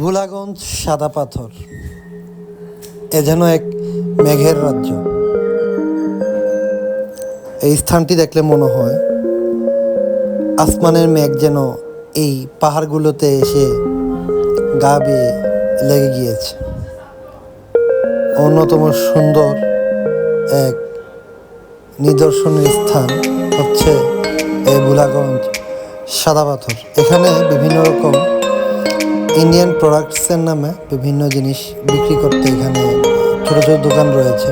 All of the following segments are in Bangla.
ভোলাগঞ্জ সাদা পাথর। এ যেন এক মেঘের রাজ্য। এই স্থানটি দেখলে মনে হয়, আসমানের মেঘ যেন এই পাহাড়গুলোতে এসে গা বেয়ে লেগে গিয়েছে। অন্যতম সুন্দর এক নিদর্শনের স্থান হচ্ছে এই ভোলাগঞ্জ সাদা পাথর। এখানে বিভিন্ন রকম ইন্ডিয়ান প্রোডাক্টসের নামে বিভিন্ন জিনিস বিক্রি করতে এখানে ছোটো ছোটো দোকান রয়েছে।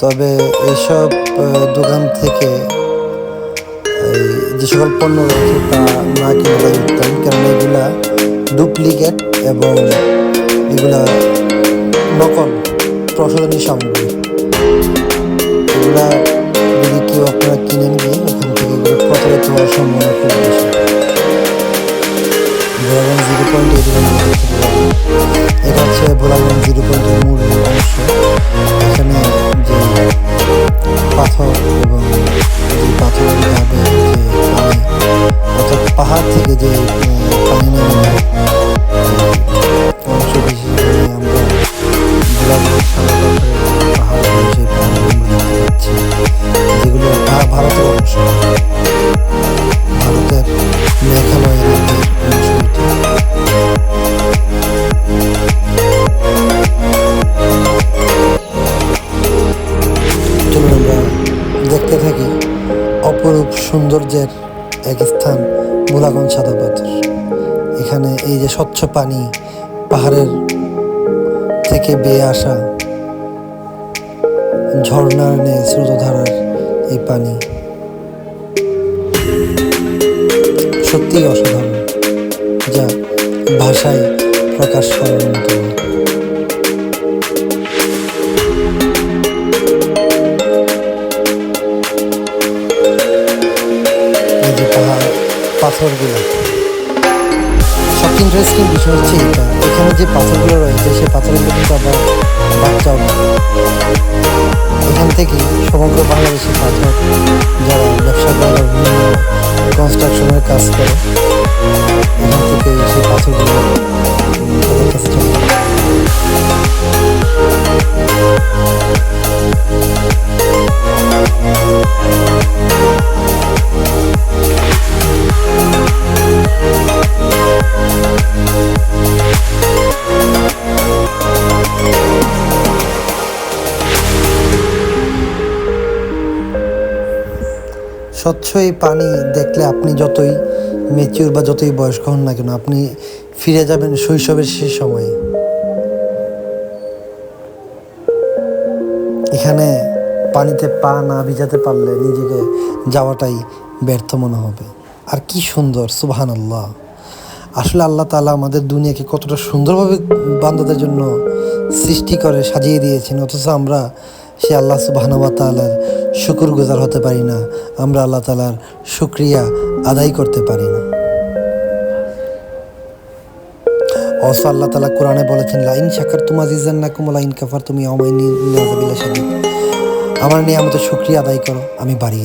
তবে এইসব দোকান থেকে, এই যে সকল পণ্য রয়েছে তা না কেনাটাই উত্তম, কারণ এগুলা ডুপ্লিকেট এবং এগুলা নকল প্রসাধনী সামগ্রী। এগুলা যদি কেউ হচ্ছে ভোলাগঞ্জ জিরো পয়েন্টের মূল দেখতে থাকি অপরূপ সৌন্দর্যের এক স্থান মুলাগঞ্জ সাদা পাথর এখানে এই যে স্বচ্ছ পানি পাহাড়ের থেকে বেয়ে আসা ঝর্ণার নেই স্রোতধারার এই পানি সত্যিই অসাধারণ, যা ভাষায় প্রকাশ করার মতো। নয়। এই যে পাহাড়, পাথরগুলো সবচেয়ে ইন্টারেস্টিং বিষয় হচ্ছে এটা এখানে যে পাথরগুলো রয়েছে সে পাথরগুলো কিন্তু আবার বাচ্চাও। এখান থেকে সমগ্র বাংলাদেশের পাথর যারা ব্যবসা করে কনস্ট্রাকশনের কাজ করে স্বচ্ছ এই পানি দেখলে আপনি যতই মেচিউর বা যতই বয়স্ক হন না কেন, আপনি ফিরে যাবেন শৈশবের সেই সময়ে। এখানে পানিতে পা না ভিজাতে পারলে নিজেকে যাওয়াটাই ব্যর্থ মনে হবে। আর কি সুন্দর সুবহান আল্লাহ আসলে আল্লাহ তালা আমাদের দুনিয়াকে কতটা সুন্দরভাবে বান্দাদের জন্য সৃষ্টি করে, সাজিয়ে দিয়েছেন, অথচ আমরা সে আল্লাহ সুবাহানুবা তালার শুকুর গুজার হতে পারি না আমরা আল্লাহ তালার শুক্রিয়া আদায় করতে পারি না অস আল্লাহ তালা কোরআনে বলেছেন, লাইন শাকার তুমা জিজান না কুমলা ইন কাফার তুমি অমাইনি নাজাবিল্লা আমার নিয়ে আমাদের শুক্রিয়া আদায় করো, আমি বাড়িয়ে।